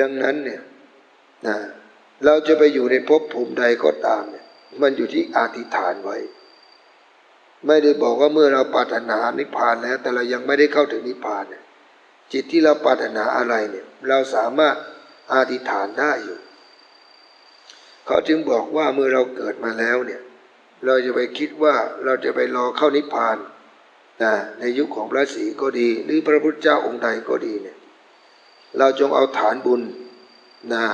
ดังนั้นเนี่ยนะเราจะไปอยู่ในภพภูมิใดก็ตามเนี่ยมันอยู่ที่อธิษฐานไว้ ไม่ได้บอกว่าเมื่อเราปรารถนานิพพานแล้ว แต่เรายังไม่ได้เข้าถึงนิพพานเนี่ยจิตที่เราปรารถนาอะไรเนี่ยเราสามารถอธิษฐานได้อยู่ เขาจึงบอกว่าเมื่อเราเกิดมาแล้วเนี่ยเราจะไปคิดว่าเราจะไปรอเข้านิพพานนะในยุคของพระศรีก็ดี หรือพระพุทธเจ้าองค์ใดก็ดีเนี่ย เราจงเอาฐานบุญนะ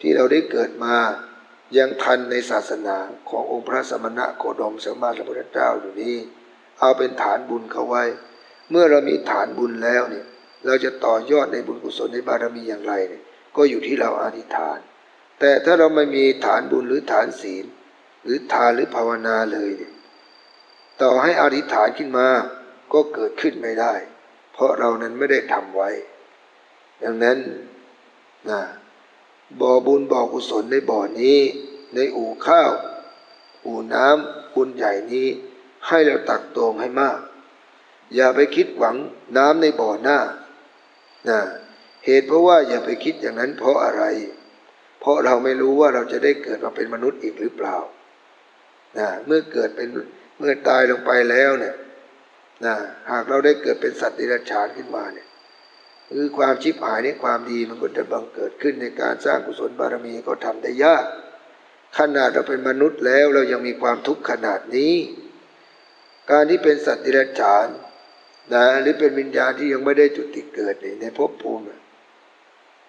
ที่เราได้เกิดมายังทันในศาสนาขององค์พระสมณะโคดมสมมาสัมพุทธเจ้าอยู่นี้ เอาเป็นฐานบุญเขาไว้ เมื่อเรามีฐานบุญแล้วเนี่ย เราจะต่อยอดในบุญกุศลในบารมีอย่างไรเนี่ย ก็อยู่ที่เราอธิษฐาน แต่ถ้าเราไม่มีฐานบุญหรือฐานศีล หรือทานหรือภาวนาเลยเนี่ยต่อให้อธิษฐานขึ้นมาก็เกิดขึ้นไม่ได้ เพราะเรานั้นไม่ได้ทำไว้ ดังนั้นนะบ่อบุญบ่อกุศลในบ่อนี้ ในอู่ข้าว อู่น้ำบุญใหญ่นี้ ให้เราตักตวงให้มาก อย่าไปคิดหวังน้ำในบ่อหน้านะเหตุเพราะว่าอย่าไปคิดอย่างนั้นเพราะอะไร เพราะเราไม่รู้ว่าเราจะได้เกิดมาเป็นมนุษย์อีกหรือเปล่านะเมื่อเกิดเป็นเมื่อตายลงไปแล้วเนี่ยนะหากเราได้เกิดเป็นสัตว์ดิรัจฉานขึ้นมาเนี่ย คือความชิบหายในความดีมันก็จะบังเกิดขึ้นในการสร้างกุศลบารมีก็ทำได้ยาก ขนาดเราเป็นมนุษย์แล้วเรายังมีความทุกข์ขนาดนี้ การที่เป็นสัตว์ดิรัจฉานนะหรือเป็นวิญญาณที่ยังไม่ได้จุติเกิดในในภพภูมิ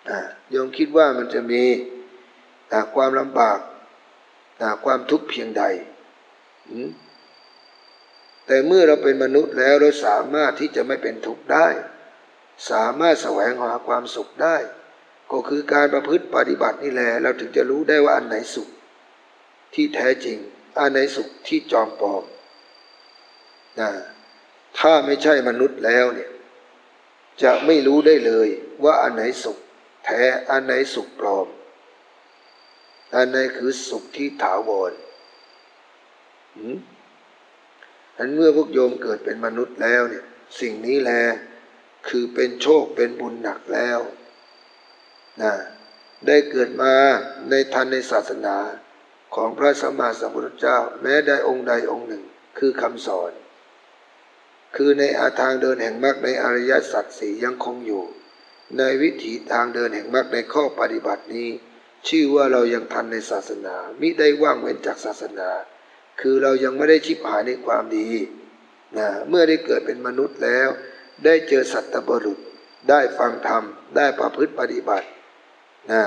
นะยงคิดว่ามันจะมีนะความลำบากนะความทุกข์เพียงใดแต่เมื่อเราเป็นมนุษย์แล้วเราสามารถที่จะไม่เป็นทุกข์ได้ สามารถแสวงหาความสุขได้ ก็คือการประพฤติปฏิบัตินี่แหละเราถึงจะรู้ได้ว่าอันไหนสุข ที่แท้จริง อันไหนสุขที่จอมปลอมนะถ้าไม่ใช่มนุษย์แล้วเนี่ย จะไม่รู้ได้เลยว่าอันไหนสุข แท้อันไหนสุขปลอม อันไหนคือสุขที่ถาวรอันเมื่อพวกโยมเกิดเป็นมนุษย์แล้วเนี่ย สิ่งนี้แหละ คือเป็นโชคเป็นบุญหนักแล้วนะได้เกิดมาในทันในศาสนาของพระสัมมาสัมพุทธเจ้า แม้ได้องค์ใดองค์หนึ่งคือคำสอน คือในอาทางเดินแห่งมรรคในอริยสัจสี่ยังคงอยู่ ในวิถีทางเดินแห่งมรรคในข้อปฏิบัตินี้ ชื่อว่าเรายังทันในศาสนา มิได้ว่างเว้นจากศาสนา คือเรายังไม่ได้ชิบหายในความดีนะเมื่อได้เกิดเป็นมนุษย์แล้ว ได้เจอสัตว์บรุษ ได้ฟังธรรม ได้ประพฤติปฏิบัตินะ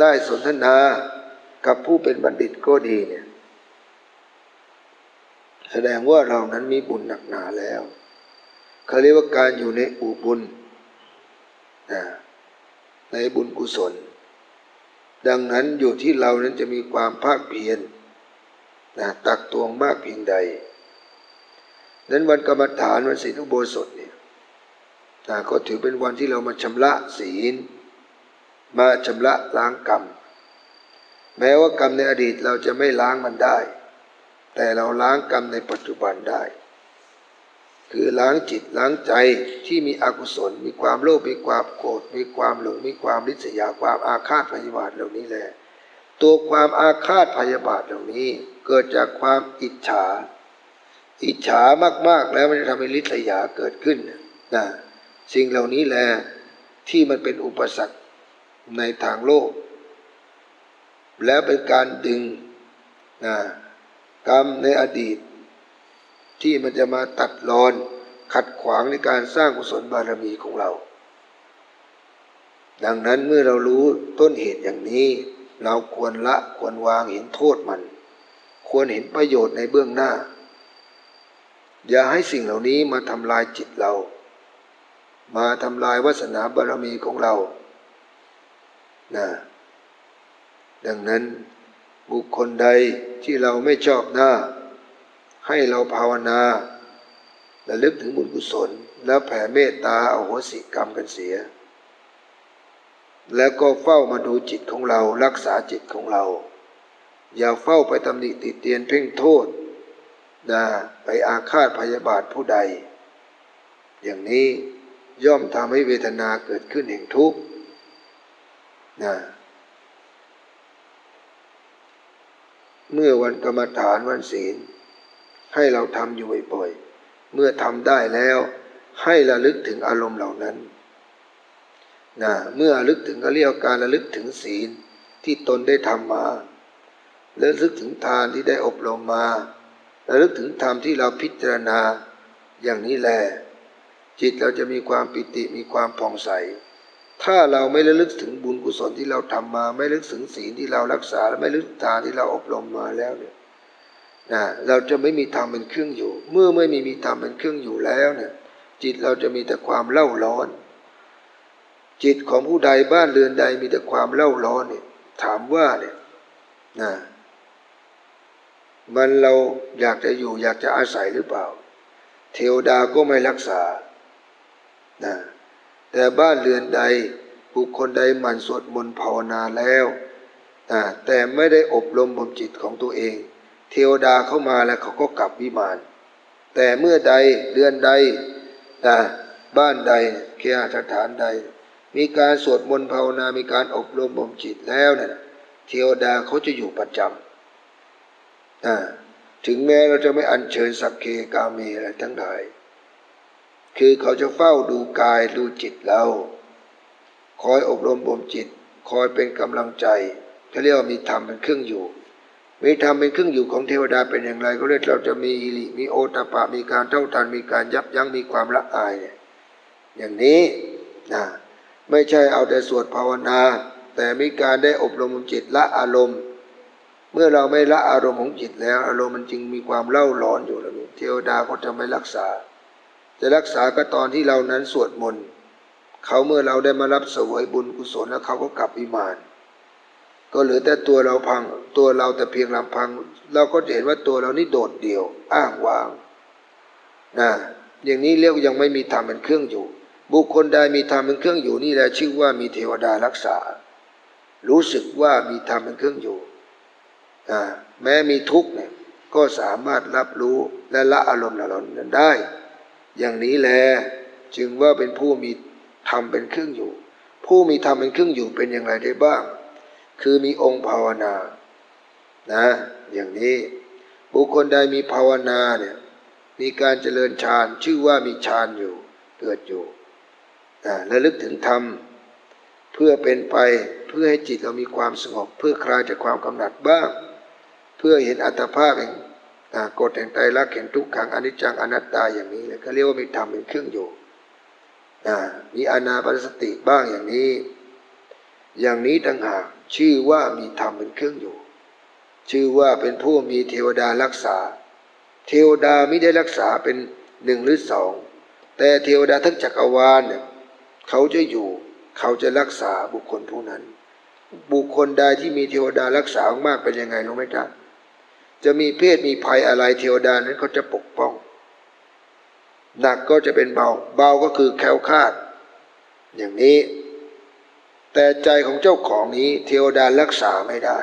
ได้สนทนากับผู้เป็นบัณฑิตก็ดีเนี่ย แสดงว่าเรานั้นมีบุญหนักหนาแล้วเขาเรียกว่าการอยู่ในอุบุญนะในบุญกุศล ดังนั้นอยู่ที่เรานั้นจะมีความภาคเพียรนะตักตวงมากเพียงใด นั้นวันกรรมฐานวันศีลอุโบสถเนี่ยนะก็ถือเป็นวันที่เรามาชำระศีล มาชำระล้างกรรม แม้ว่ากรรมในอดีตเราจะไม่ล้างมันได้ แต่เราล้างกรรมในปัจจุบันได้ คือล้างจิตล้างใจที่มีอกุศล มีความโลภมีความโกรธมีความหลงมีความริษยาความอาฆาตพยาบาทเหล่านี้แหละตัวความอาฆาตพยาบาทเหล่านี้ เกิดจากความอิจฉา อิจฉามากๆแล้วมันจะทำให้ลิษยาเกิดขึ้นนะสิ่งเหล่านี้แหละที่มันเป็นอุปสรรคในทางโลก แล้วเป็นการดึงนะกรรมในอดีต ที่มันจะมาตัดรอน ขัดขวางในการสร้างกุศลบารมีของเรา ดังนั้นเมื่อเรารู้ต้นเหตุอย่างนี้ เราควรละควรวางเห็นโทษมัน ควรเห็นประโยชน์ในเบื้องหน้า อย่าให้สิ่งเหล่านี้มาทำลายจิตเรา มาทำลายวาสนาบารมีของเรานะดังนั้นบุคคลใดที่เราไม่ชอบหน้า ให้เราภาวนาและลึกถึงบุญกุศล แล้วแผ่เมตตาเอาหัวสิกรรมกันเสีย แล้วก็เฝ้ามาดูจิตของเรารักษาจิตของเรา อย่าเฝ้าไปตำหนิติเตียนเพ่งโทษ นะไปอาฆาตพยาบาทผู้ใด อย่างนี้ย่อมทำให้เวทนาเกิดขึ้นแห่งทุกข์นะเมื่อวันกรรมฐานวันศีล ให้เราทำอยู่บ่อยๆ เมื่อทำได้แล้วให้ระลึกถึงอารมณ์เหล่านั้นนะเมื่อระลึกถึงก็เรียกการระลึกถึงศีลที่ตนได้ทำมาระลึกถึงทานที่ได้อบรมมา ระลึกถึงธรรมที่เราพิจารณาอย่างนี้แล จิตเราจะมีความปิติมีความผ่องใส ถ้าเราไม่ระลึกถึงบุญกุศลที่เราทำมา ไม่ระลึกถึงศีลที่เรารักษาและไม่ระลึกถึงทานที่เราอบรมมาแล้วเนี่ยนะเราจะไม่มีธรรมเป็นเครื่องอยู่ เมื่อไม่มีมีธรรมเป็นเครื่องอยู่แล้วเนี่ยจิตเราจะมีแต่ความเล่าร้อน จิตของผู้ใดบ้านเรือนใดมีแต่ความเล่าร้อนเนี่ยถามว่าเนี่ยนะ มันเราอยากจะอยู่อยากจะอาศัยหรือเปล่า เทวดาก็ไม่รักษานะแต่บ้านเรือนใดบุคคลใดหมั่นสวดมนต์ภาวนาแล้วนะแต่ไม่ได้อบรมบ่มจิตของตัวเอง เทวดาเข้ามาแล้วเขาก็กลับวิมาน แต่เมื่อใดเรือนใดนะบ้านใดเคหสถานใด มีการสวดมนต์ภาวนา มีการอบรมบ่มจิตแล้วเนี่ยเทวดาเขาจะอยู่ประจำ ถึงแม้เราจะไม่อัญเชิญสักเคกาเมอะไรทั้งหลาย คือเขาจะเฝ้าดูกายดูจิตเรา คอยอบรมบ่มจิต คอยเป็นกำลังใจเขาเรียกว่ามีธรรมเป็นเครื่องอยู่ มีธรรมเป็นเครื่องอยู่ของเทวดาเป็นอย่างไร ก็เรียกเราจะมีอิริมีโอตปะ มีการเท่าทัน มีการยับยั้ง มีความละอายเนี่ย อย่างนี้นะไม่ใช่เอาแต่สวดภาวนา แต่มีการได้อบรมจิตละอารมณ์ เมื่อเราไม่ละอารมณ์ของจิตแล้ว อารมณ์มันจึงมีความเล่าร้อนอยู่แล้วเทวดาก็จะไม่รักษา จะรักษาก็ตอนที่เรานั้นสวดมนต์เขาเมื่อเราได้มารับเสวยบุญกุศลแล้วเขาก็กลับวิมานก็เหลือแต่ตัวเราพังตัวเราแต่เพียงลำพัง เราก็จะเห็นว่าตัวเรานี่โดดเดี่ยว อ้างว้างนะอย่างนี้เรียกยังไม่มีธรรมเป็นเครื่องอยู่ บุคคลใดมีธรรมเป็นเครื่องอยู่นี่แหละชื่อว่ามีเทวดารักษา รู้สึกว่ามีธรรมเป็นเครื่องอยู่ แม้มีทุกข์เนี่ยก็สามารถรับรู้และละอารมณ์เหล่านั้นได้ อย่างนี้แลจึงว่าเป็นผู้มีธรรมเป็นเครื่องอยู่ ผู้มีธรรมเป็นเครื่องอยู่เป็นอย่างไรได้บ้าง คือมีองค์ภาวนานะอย่างนี้บุคคลใดมีภาวนาเนี่ยมีการเจริญฌานชื่อว่ามีฌานอยู่เกิดอยู่นะและลึกถึงธรรมเพื่อเป็นไปเพื่อให้จิตเรามีความสงบเพื่อคลายจากความกำหนัดบ้าง เพื่อเห็นอัตภาพแห่งกฎแห่งไตรลักษณ์แห่งทุกขังอนิจจังอนัตตาอย่างนี้เลยก็เรียกว่ามีธรรมเป็นเครื่องอยู่มีอานาปานสติบ้างอย่างนี้ อย่างนี้ต่างหากชื่อว่ามีธรรมเป็นเครื่องอยู่ ชื่อว่าเป็นผู้มีเทวดารักษา เทวดาไม่ได้รักษาเป็นหนึ่งหรือสองแต่เทวดาทั้งจักรวาลเนี่ยเขาจะอยู่ เขาจะรักษาบุคคลผู้นั้น บุคคลใดที่มีเทวดารักษามากเป็นยังไงรู้ไหมจ๊ะ จะมีเพศมีภัยอะไรเทวดานั้นเขาจะปกป้อง หนักก็จะเป็นเบา เบาก็คือแคล้วคลาด อย่างนี้ แต่ใจของเจ้าของนี้เทวดารักษาไม่ได้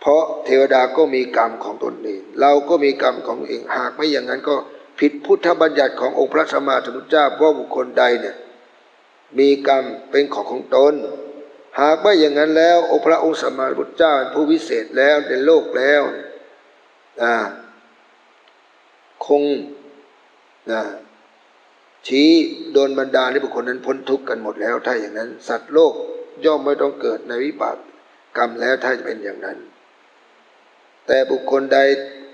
เพราะเทวดาก็มีกรรมของตนเอง เราก็มีกรรมของเองหากไม่อย่างนั้นก็ผิดพุทธบัญญัติขององค์พระสัมมาสัมพุทธเจ้าว่าบุคคลใดเนี่ยมีกรรมเป็นของของตน หากไม่อย่างนั้นแล้วองค์พระองค์สัมมาสัมพุทธเจ้าผู้วิเศษแล้วในโลกแล้ว นะคงนะชี้โดนบรรดาให้บุคคลนั้นพ้นทุกข์กันหมดแล้ว ถ้าอย่างนั้น สัตว์โลกย่อมไม่ต้องเกิดในวิบากกรรมแล้วถ้าจะเป็นอย่างนั้น แต่บุคคลใด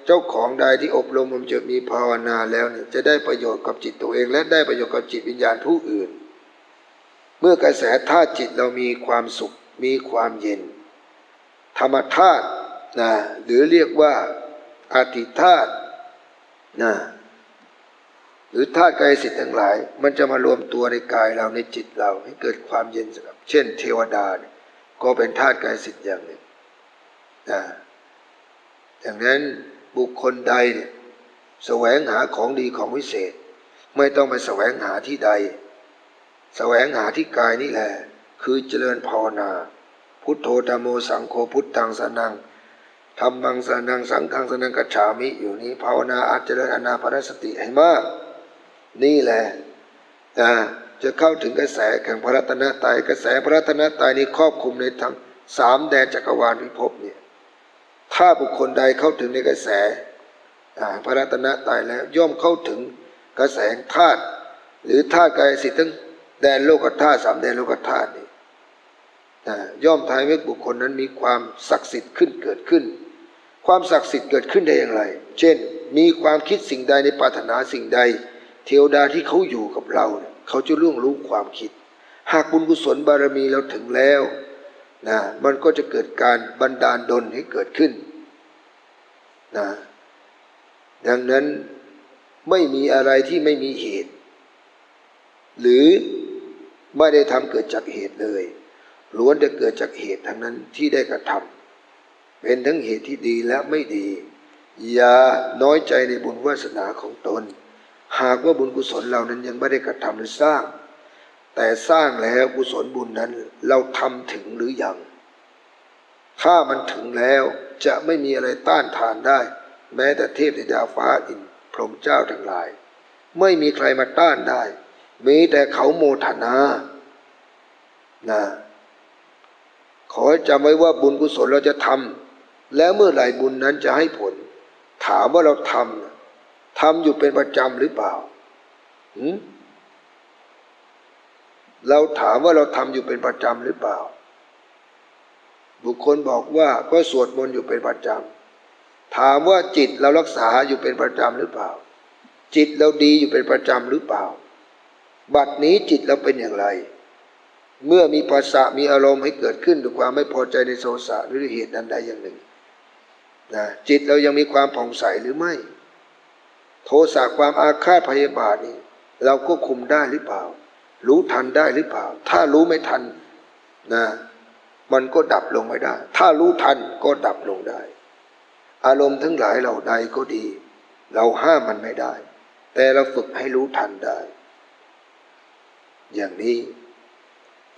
เจ้าของใดที่อบรมมันจะมีภาวนาแล้วเนี่ยจะได้ประโยชน์กับจิตตัวเอง และได้ประโยชน์กับจิตวิญญาณผู้อื่น เมื่อกระแสธาตุจิตเรามีความสุขมีความเย็น ธรรมธาตุนะหรือเรียกว่า อาติธาตุนะหรือธาตุกายสิทธิ์ทั้งหลาย มันจะมารวมตัวในกายเราในจิตเราให้เกิดความเย็นสงบเช่น เทวดาเนี่ยก็เป็นธาตุกายสิทธิ์อย่างหนึ่งนะอย่างนั้นบุคคลใดเนี่ยแสวงหาของดีของวิเศษ ไม่ต้องไปแสวงหาที่ใด แสวงหาที่กายนี่แหละ คือเจริญภาวนา พุทโธธรรมโมสังโฆพุทธังสนัง ทำบังสนังสังฆังสนังกัจฉามิอยู่นี้ภาวนาอาจเจริญอนาปานสติให้มาก นี่แหละนะจะเข้าถึงกระแสแห่งพระรัตนตรัยกระแสพระรัตนตรัยนี้ครอบคลุมในทั้งสามแดนจักรวาลพิภพเนี่ยถ้าบุคคลใดเข้าถึงในกระแสพระรัตนตรัยแล้วย่อมเข้าถึงกระแสแห่งธาตุหรือธาตุกายสิทธิ์ทั้งแดนโลกธาตุสามแดนโลกธาตุนี่ย่อมทำให้บุคคลนั้นมีความศักดิ์สิทธิ์ขึ้นเกิดขึ้น ความศักดิ์สิทธิ์เกิดขึ้นได้อย่างไร เช่น มีความคิดสิ่งใดในปรารถนาสิ่งใด เทวดาที่เขาอยู่กับเราเนี่ยเขาจะล่วงรู้ความคิด หากบุญกุศลบารมีเราถึงแล้วนะมันก็จะเกิดการบันดาลดลให้เกิดขึ้นนะดังนั้นไม่มีอะไรที่ไม่มีเหตุ หรือไม่ได้ทำเกิดจากเหตุเลยล้วนจะเกิดจากเหตุทั้งนั้นที่ได้กระทำ เป็นทั้งเหตุที่ดีและไม่ดี อย่าน้อยใจในบุญวาสนาของตน หากว่าบุญกุศลเหล่านั้นยังไม่ได้กระทำหรือสร้าง แต่สร้างแล้วกุศลบุญนั้นเราทำถึงหรือยัง ถ้ามันถึงแล้วจะไม่มีอะไรต้านทานได้ แม้แต่เทพธิดาฟ้าอินพรหมเจ้าทั้งหลาย ไม่มีใครมาต้านได้ มีแต่เขาโมทนานะขอจำไว้ว่าบุญกุศลเราจะทำ แล้วเมื่อไหร่บุญนั้นจะให้ผล ถามว่าเราทำทำอยู่เป็นประจำหรือเปล่าเราถามว่าเราทำอยู่เป็นประจำหรือเปล่า บุคคลบอกว่าก็สวดมนต์อยู่เป็นประจำถามว่าจิตเรารักษาอยู่เป็นประจำหรือเปล่า จิตเราดีอยู่เป็นประจำหรือเปล่า บัดนี้จิตเราเป็นอย่างไร เมื่อมีภาษามีอารมณ์ให้เกิดขึ้นด้วยความไม่พอใจในโทสะหรือเหตุนั้นใดอย่างหนึ่ง นะจิตเรายังมีความผ่องใสหรือไม่ โทสะความอาฆาตพยาบาทนี่เราก็คุมได้หรือเปล่า รู้ทันได้หรือเปล่า ถ้ารู้ไม่ทันนะมันก็ดับลงไม่ได้ ถ้ารู้ทันก็ดับลงได้ อารมณ์ทั้งหลายเหล่าใดก็ดี เราห้ามมันไม่ได้ แต่เราฝึกให้รู้ทันได้ อย่างนี้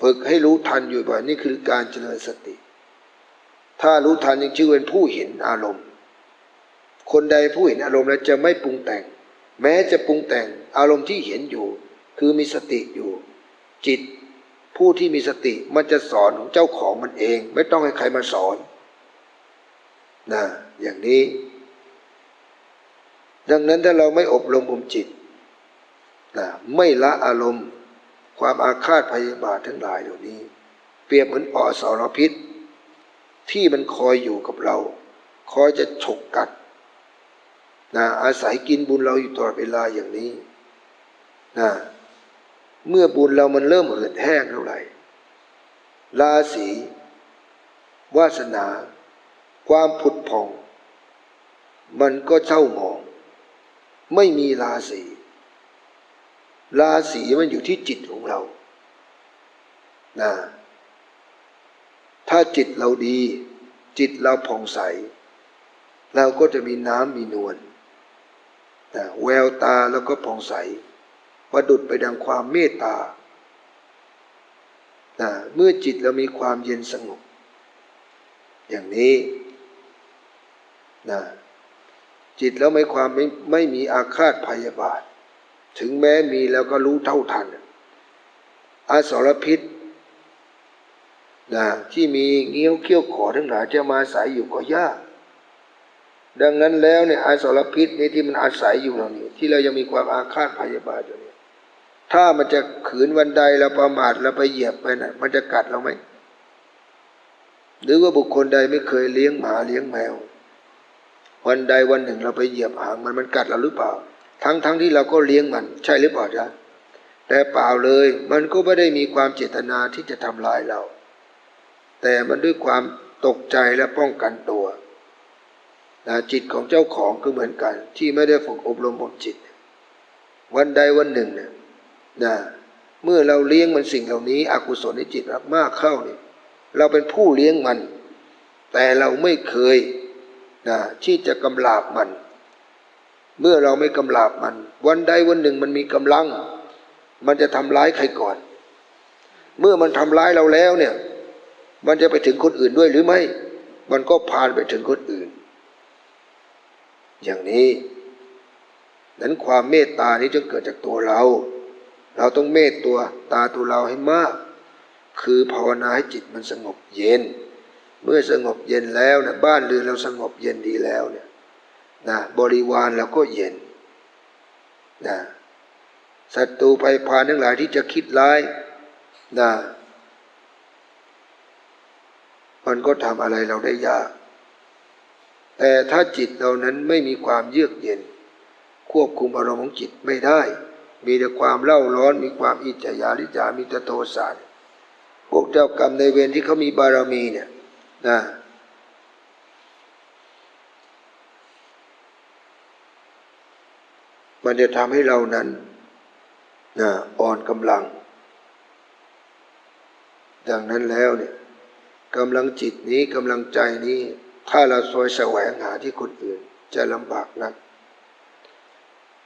ฝึกให้รู้ทันอยู่บ่อยนี่คือการเจริญสติ ถ้ารู้ทันยังชื่อเป็นผู้เห็นอารมณ์ คนใดผู้เห็นอารมณ์แล้วจะไม่ปรุงแต่ง แม้จะปรุงแต่งอารมณ์ที่เห็นอยู่ คือมีสติอยู่ จิต ผู้ที่มีสติมันจะสอนของเจ้าของมันเอง ไม่ต้องให้ใครมาสอนนะอย่างนี้ ดังนั้นถ้าเราไม่อบรมบ่มจิตนะไม่ละอารมณ์ ความอาฆาตพยาบาททั้งหลายเหล่านี้ เปรียบเหมือนอสรพิษ ที่มันคอยอยู่กับเรา คอยจะฉกกัดนะอาศัยกินบุญเราอยู่ตลอดเวลาอย่างนี้นะเมื่อบุญเรามันเริ่มเหือดแห้งเท่าไหร่ราศีวาสนา ความผุดผ่อง มันก็เช่าหมอง ไม่มีราศีราศีมันอยู่ที่จิตของเรานะ จิตเราดี จิตเราผ่องใส เราก็จะมีน้ำมีนวลนะแววตาแล้วก็ผ่องใสประดุดไปดังความเมตตานะเมื่อจิตเรามีความเย็นสงบ อย่างนี้นะจิตแล้วไม่ความไม่ไม่มีอาฆาตพยาบาท ถึงแม้มีแล้วก็รู้เท่าทัน อาสรพิษ นะที่มีเงี้ยวเขี้ยวขอทั้งหลายจะมาอาศัยอยู่ก็ยาก ดังนั้นแล้วเนี่ยอาสรพิษนี่ที่มันอาศัยอยู่เรานี่ที่เรายังมีความอาฆาตพยาบาทอยู่เนี่ยถ้ามันจะขืนวันใดเราประมาทเราไปเหยียบไปนะ่ะมันจะกัดเราไหมหรือว่าบุคคลใดไม่เคยเลี้ยงหมาเลี้ยงแมว วันใดวันหนึ่งเราไปเหยียบหางมันมันกัดเราหรือเปล่า ทั้งทั้งที่เราก็เลี้ยงมัน ใช่หรือเปล่าจ๊ะแต่เปล่าเลย มันก็ไม่ได้มีความเจตนาที่จะทำร้ายเรา แต่มันด้วยความตกใจและป้องกันตัวนะจิตของเจ้าของก็เหมือนกัน ที่ไม่ได้ฝึกอบรมบ่มจิต วันใดวันหนึ่งเนี่ยนะเมื่อเราเลี้ยงมันสิ่งเหล่านี้ อกุศลในจิตมากเข้าเนี่ยเราเป็นผู้เลี้ยงมัน แต่เราไม่เคยนะที่จะกำลาบมัน เมื่อเราไม่กำลาบมัน วันใดวันหนึ่งมันมีกำลัง มันจะทำร้ายใครก่อน เมื่อมันทำร้ายเราแล้วเนี่ย มันจะไปถึงคนอื่นด้วยหรือไม่ มันก็พานไปถึงคนอื่น อย่างนี้ นั้นความเมตตานี้จึงเกิดจากตัวเรา เราต้องเมตตัวตาตัวเราให้มาก คือภาวนาให้จิตมันสงบเย็น เมื่อสงบเย็นแล้วนะบ้านเรือนเราสงบเย็นดีแล้วเนี่ยนะบริวารเราก็เย็นนะศัตรูภัยพานทั้งหลายที่จะคิดร้ายนะ มันก็ทำอะไรเราได้ยาก แต่ถ้าจิตเรานั้นไม่มีความเยือกเย็น ควบคุมอารมณ์ของจิตไม่ได้ มีแต่ความเล่าร้อนมีความอิจฉาริษยามีแต่โทสะพวกเจ้ากรรมในเวรที่เขามีบารมีเนี่ยนะมันจะทำให้เรานั้นนะอ่อนกำลัง ดังนั้นแล้วเนี่ย กำลังจิตนี้กำลังใจนี้ ถ้าเราซอยแสวงหาที่คนอื่น จะลำบากนัก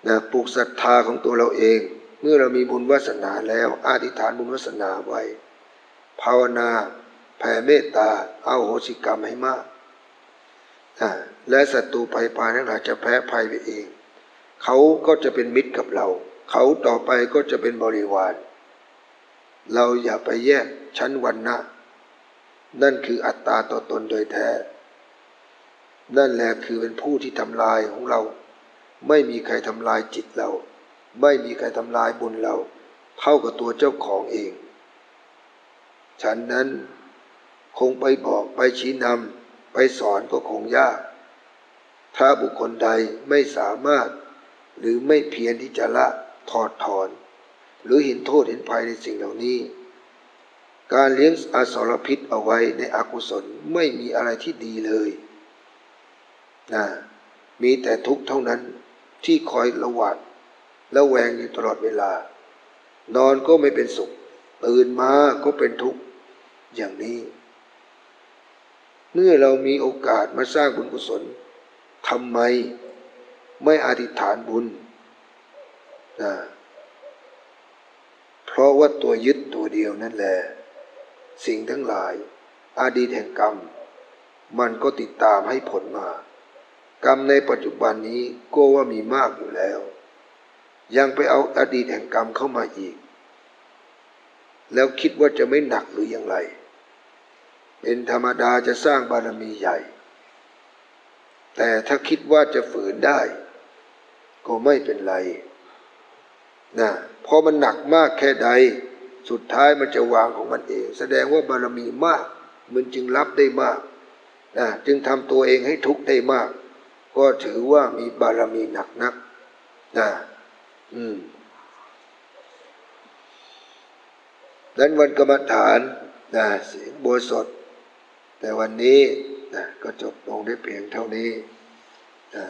นะปลูกศรัทธาของตัวเราเอง เมื่อเรามีบุญวาสนาแล้วอธิษฐานบุญวาสนาไว้ ภาวนาแผ่เมตตาเอาโหสิกรรมให้มากนะและศัตรูภัยพานทั้งหลายจะแพ้ภัยไปเอง เขาก็จะเป็นมิตรกับเรา เขาต่อไปก็จะเป็นบริวาร เราอย่าไปแยกชั้นวันนะ นั่นคืออัตตาตัวตนโดยแท้ นั่นแหละคือเป็นผู้ที่ทำลายของเรา ไม่มีใครทำลายจิตเรา ไม่มีใครทำลายบุญเรา เท่ากับตัวเจ้าของเอง ฉันนั้นคงไปบอกไปชี้นำไปสอนก็คงยาก ถ้าบุคคลใดไม่สามารถ หรือไม่เพียรที่จะละถอดถอน หรือเห็นโทษเห็นภัยในสิ่งเหล่านี้ การเลี้ยงอาสรพิษเอาไว้ในอกุศลไม่มีอะไรที่ดีเลยนะมีแต่ทุกข์เท่านั้นที่คอยระหวาดและแวงอยู่ตลอดเวลา นอนก็ไม่เป็นสุข ตื่นมาก็เป็นทุกข์อย่างนี้ เมื่อเรามีโอกาสมาสร้างบุญกุศลทำไมไม่อธิษฐานบุญนะเพราะว่าตัวยึดตัวเดียวนั่นแหละ สิ่งทั้งหลาย อดีตแห่งกรรม มันก็ติดตามให้ผลมา กรรมในปัจจุบันนี้ก็ว่ามีมากอยู่แล้ว ยังไปเอาอดีตแห่งกรรมเข้ามาอีก แล้วคิดว่าจะไม่หนักหรืออย่างไร เป็นธรรมดาจะสร้างบารมีใหญ่ แต่ถ้าคิดว่าจะฝืนได้ ก็ไม่เป็นไรนะเพราะมันหนักมากแค่ใด สุดท้ายมันจะวางของมันเอง แสดงว่าบารมีมาก มันจึงรับได้มากนะจึงทำตัวเองให้ทุกข์ได้มาก ก็ถือว่ามีบารมีหนักนักนะอืมนั้นวันกรรมฐานนะเสียงโบสถแต่วันนี้นะก็จบลงได้เพียงเท่านี้นะ